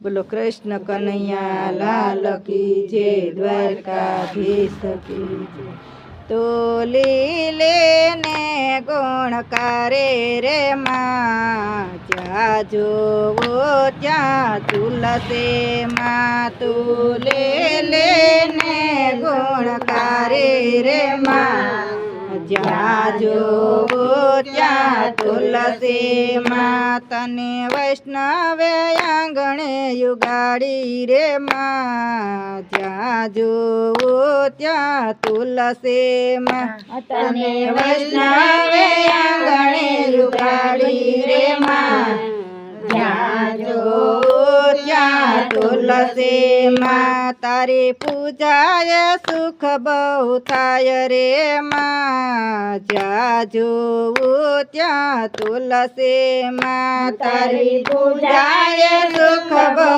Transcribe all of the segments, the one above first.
બોલો, કૃષ્ણ કનૈયા, લાલ કી જે દ્વારકાધીશ કી તો લીલે ને ગુણકારે રે માં, જ્યાં જોવો ત્યાં તુલસે માં. તું લે ને ગુણકારે રે માં જ્યાં જોવો ત્યાં તુલસી માતને વૈષ્ણવે આંગણે યુગાડી રે માં. જ્યાં જોવો ત્યાં તુલસી માતને વૈષ્ણવે આંગણે યુગાડી રે માં. તુલસી માં તારી પૂજાય સુખ બહુ થાય રે માં. જ્યાં જોવું ત્યાં તુલસી માં તારી પૂજાય સુખ બહુ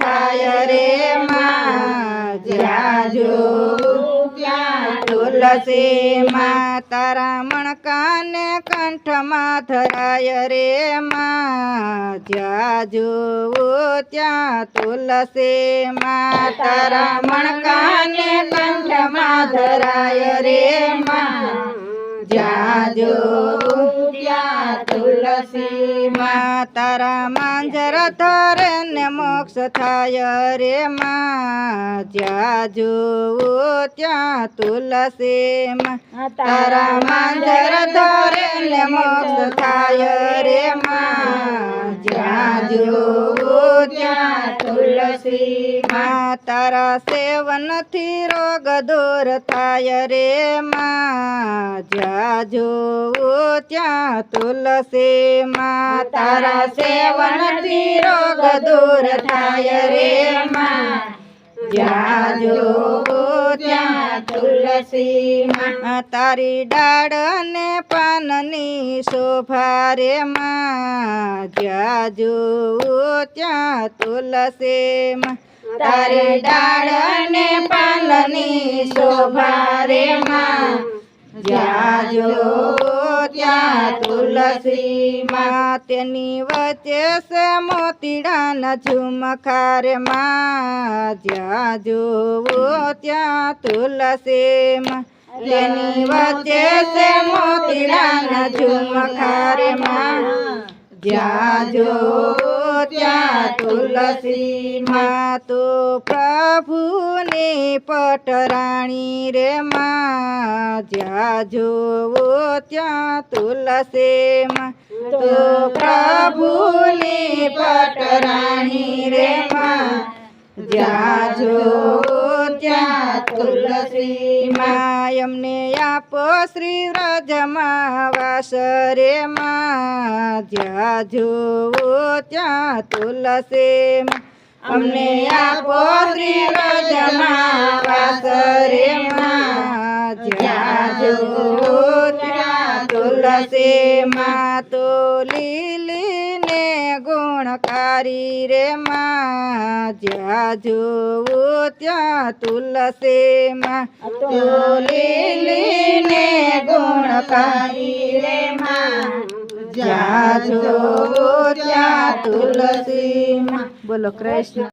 થાય રે માં. જ્યાં જોવું ત્યાં તુલસી માં તારા મણકાને કંઠમાં ધરાય રે માં. જ્યાં જોવું ત્યાં તુલસી માં તારા મણકાને કંઠમાં ધરાય રે માં. જોવું ત્યાં તુલસી તારા માંજર તારે ને મોક્ષ થાય રે માં. જ્યાં જોવું ત્યાં તુલસી માં. તારા માંજરા તારે ને મોક્ષ થાય રે માં. ત્યાં તુલસી માં તારા સેવનથી રોગ દૂર થાય રે માં જ્યાં જોવું ત્યાં તુલસી માં તારા સેવનથી રોગ દૂર થાય રે માં જ્યાં ત્યાં તુલસી તારી ડાળ અને પાનની શોભા રે માં. જ્યાં જોવું ત્યાં તુલસી તારી ડાળ અને પાનની શોભા રે માં. જ્યાં જોવું ત્યાં તુલસી માં તેની વચ્ચે છે મોતીડાના ઝુમખારમાં. જ્યાં જોવું ત્યાં તુલસી તેની વચ્ચે છે મોતીડાના ઝુમખારમાં. જ્યાં જોવું ત્યાં તુલસી માં તો પ્રભુની પટરાણી રે માં, જ્યાં જોવો ત્યાં તુલસી માં. તો પ્રભુની પટરાણી રે માં, જ્યાં જોવું ત્યાં તુલસી માયમને આપો શ્રી વ્રજમાં વાસ રે માં. જ્યાં જોવો ત્યાં તુલસી. અમને આપો શ્રી વ્રજમાં વાસ રે માં જ્યાં જોવું માં તો લીલી ને ગુણકારી રે માં. જ્યાં જોવો ત્યાં તુલસી માં તો લીલી ગુણકારી રે માં જ્યાં જોવું ત્યાં તુલસી બોલો કૃષ્ણ